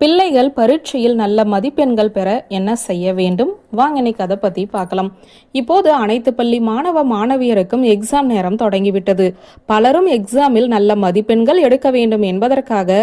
பிள்ளைகள் பரீட்சையில் நல்ல மதிப்பெண்கள் பெற என்ன செய்ய வேண்டும்? வாங்க இன்னைக்கு அதை பற்றி பார்க்கலாம். இப்போது அனைத்து பள்ளி மாணவ மாணவியருக்கும் எக்ஸாம் நேரம் தொடங்கிவிட்டது. பலரும் எக்ஸாமில் நல்ல மதிப்பெண்கள் எடுக்க வேண்டும் என்பதற்காக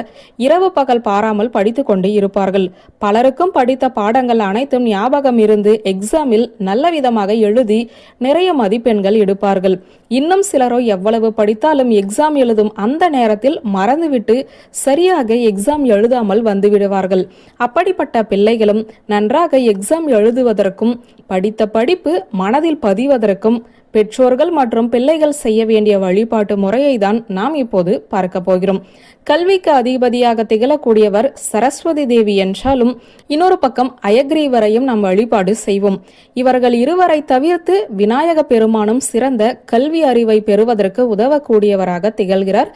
இரவு பகல் பாராமல் படித்து கொண்டு இருப்பார்கள். பலருக்கும் படித்த பாடங்கள் அனைத்தும் ஞாபகம் இருந்து எக்ஸாமில் நல்ல விதமாக எழுதி நிறைய மதிப்பெண்கள் எடுப்பார்கள். இன்னும் சிலரோ எவ்வளவு படித்தாலும் எக்ஸாம் எழுதும் அந்த நேரத்தில் மறந்துவிட்டு சரியாக எக்ஸாம் எழுதாமல் வந்துவிடும் விடுவார்கள் அப்படிப்பட்ட பிள்ளைகளும் நன்றாக எக்ஸாம் எழுதுவதற்கும் படித்த படிப்பு மனதில் பதிவதற்கும் பெற்றோர்கள் மற்றும் பிள்ளைகள் செய்ய வேண்டிய வழிபாட்டு முறையை தான் நாம் இப்போது பார்க்க போகிறோம். கல்விக்கு அதிபதியாக திகழக்கூடியவர் சரஸ்வதி தேவி என்றாலும் இன்னொரு பக்கம் அயக்ரீவரையும் நாம் வழிபாடு செய்வோம். இவர்கள் இருவரை தவிர்த்து விநாயக பெருமானும் சிறந்த கல்வி அறிவை பெறுவதற்கு உதவக்கூடியவராக திகழ்கிறார்.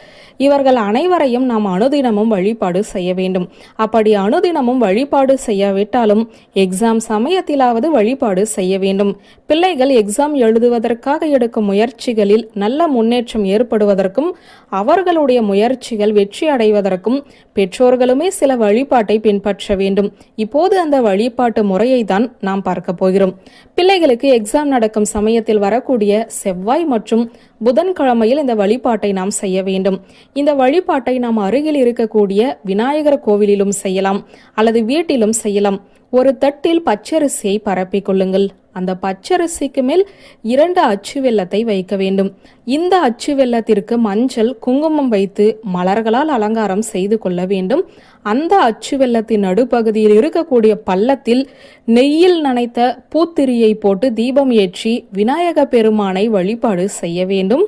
இவர்கள் அனைவரையும் நாம் அனுதினமும் வழிபாடு செய்ய வேண்டும். அப்படி அனுதினமும் வழிபாடு செய்யாவிட்டாலும் எக்ஸாம் சமயத்திலாவது வழிபாடு செய்ய வேண்டும். பிள்ளைகள் எக்ஸாம் எழுதுவதற்கு அதற்காக எடுக்கும் முயற்சிகளில் நல்ல முன்னேற்றம் ஏற்படுவதற்கும் அவர்களுடைய முயற்சிகள் வெற்றி அடைவதற்கும் பெற்றோர்களுமே சில வழிபாட்டை பின்பற்ற வேண்டும். இப்போது அந்த வழிபாட்டு முறையை தான் நாம் பார்க்க போகிறோம். பிள்ளைகளுக்கு எக்ஸாம் நடக்கும் சமயத்தில் வரக்கூடிய செவ்வாய் மற்றும் புதன்கிழமையில் இந்த வழிபாட்டை நாம் செய்ய வேண்டும். இந்த வழிபாட்டை நாம் அருகில் இருக்கக்கூடிய விநாயகர் கோவிலிலும் செய்யலாம் அல்லது வீட்டிலும் செய்யலாம். ஒரு தட்டில் பச்சரிசியை பரப்பிக் கொள்ளுங்கள். அந்த பச்சரிசிக்கு மேல் இரண்டு அச்சு வெள்ளத்தை வைக்க வேண்டும். இந்த அச்சு வெள்ளத்திற்கு மஞ்சள் குங்குமம் வைத்து மலர்களால் அலங்காரம் செய்து கொள்ள வேண்டும். அந்த அச்சு வெள்ளத்தின் நடுப்பகுதியில் இருக்கக்கூடிய பள்ளத்தில் நெய்யில் நனைத்த பூத்திரியை போட்டு தீபம் ஏற்றி விநாயக பெருமானை வழிபாடு செய்ய வேண்டும்.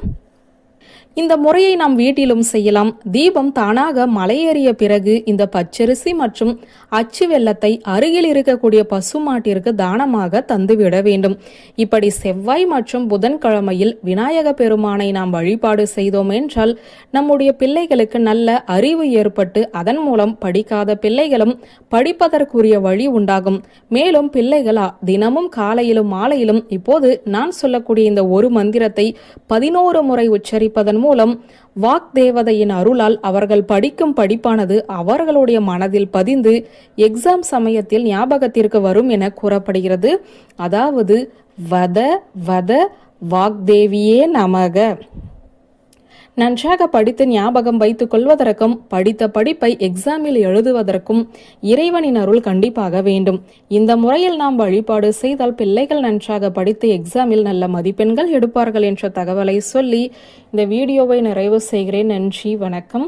இந்த முறையை நாம் வீட்டிலும் செய்யலாம். தீபம் தானாக மலையேறிய பிறகு இந்த பச்சரிசி மற்றும் அச்சு வெள்ளத்தை அருகில் இருக்கக்கூடிய பசுமாட்டிற்கு தானமாக தந்துவிட வேண்டும். இப்படி செவ்வாய் மற்றும் புதன்கிழமையில் விநாயக பெருமானை நாம் வழிபாடு செய்தோம் என்றால் நம்முடைய பிள்ளைகளுக்கு நல்ல அறிவு ஏற்பட்டு அதன் மூலம் படிக்காத பிள்ளைகளும் படிப்பதற்குரிய வழி உண்டாகும். மேலும் பிள்ளைகளா தினமும் காலையிலும் மாலையிலும் இப்போது நான் சொல்லக்கூடிய இந்த ஒரு மந்திரத்தை பதினோரு முறை உச்சரிப்பதன் மூலம் வாக் தேவதையின் அருளால் அவர்கள் படிக்கும் படிப்பானது அவர்களுடைய மனதில் பதிந்து எக்ஸாம் சமயத்தில் ஞாபகத்திற்கு வரும் என கூறப்படுகிறது. அதாவது வத வத வாக்தேவியே நமக. நன்றாக படித்து ஞாபகம் வைத்துக் கொள்வதற்கும் படித்த படிப்பை எக்ஸாமில் எழுதுவதற்கும் இறைவனின் அருள் கண்டிப்பாக வேண்டும். இந்த முறையில் நாம் வழிபாடு செய்தால் பிள்ளைகள் நன்றாக படித்து எக்ஸாமில் நல்ல மதிப்பெண்கள் எடுப்பார்கள் என்ற தகவலை சொல்லி இந்த வீடியோவை நிறைவு செய்கிறேன். நன்றி வணக்கம்.